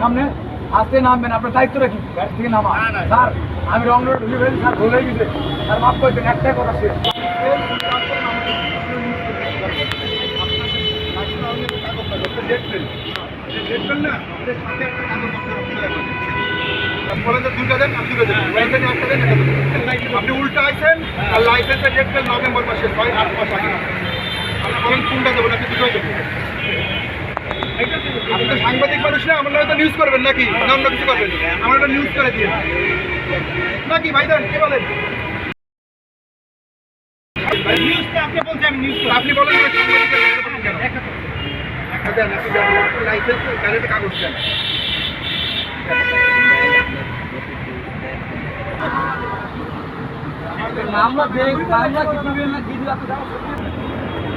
সামনে আসতে নামবেন আপনার দায়িত্ব রাখি। গাড়ি থেকে নামা। না, না, স্যার আমি রং রোড ঢুকে ফেলেছি স্যার ভুলে গেছে। স্যার মাফ করে দেন একটাই কথা শেষ কলেজের দুটো দেন আর দুটো দেন। লাইসেন্স একটা দেন দেন। আপনি উল্টো আইছেন আর লাইসেন্সের ডেট পেল নভেম্বর মাসে ছয় আট মাস আগে আমরা বলেন কোনটা দেবো নাকি দুটোই দেবো? আপনি তো সাংবাদিক মানুষ না আমরা তো নিউজ করবেন নাকি? না অন্য কিছু করবেন। আমরা একটা নিউজ করে দিয়ে নাকি ভাইজান কে বলেন? আপনি বলেন দেন, দেন, লাইসেন্স কাগজ দেন। আমরা দেখ আমরা কি দিবেন না কি দিবেন